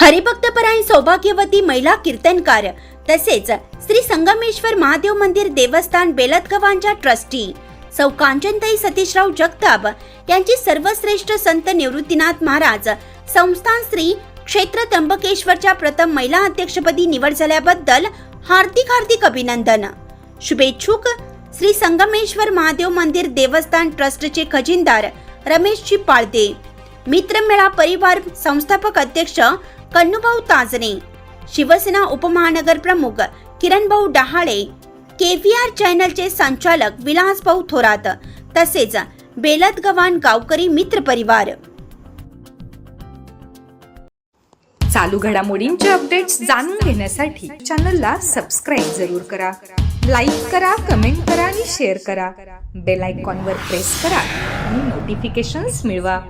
हरिभक्तपरायण सौभाग्यवती महिला कीर्तनकार तसेच श्री संगमेश्वर महादेव मंदिर देवस्थान बेलतगवांच्या ट्रस्टी सौ कांचनताई सतीशराव जगताप यांची सर्वश्रेष्ठ संत निवृत्तीनाथ महाराज संस्थान श्री क्षेत्र त्र्यंबकेश्वरच्या प्रथम महिला अध्यक्षपदी निवड झाल्याबद्दल हार्दिक हार्दिक अभिनंदन. शुभेच्छुक श्री संगमेश्वर महादेव मंदिर देवस्थान ट्रस्टचे खजिनदार रमेशजी पाळदे. मित्रमेळा परिवार संस्थापक अध्यक्ष कन्नुभाऊ ताजणे शिवसेना उपमहानगर प्रमुख किरणभाऊ डहाळे आर चॅनलचे संचालक विलासभाऊ थोरात तसेच बेलत गव्हाण गावकरी मित्र परिवार. चालू घडामोडींचे अपडेट्स जाणून घेण्यासाठी चॅनलला सबस्क्राईब जरूर करा. लाईक करा कमेंट करा आणि शेअर करा. बेल आयकॉनवर प्रेस करा आणि नोटिफिकेशन्स मिळवा.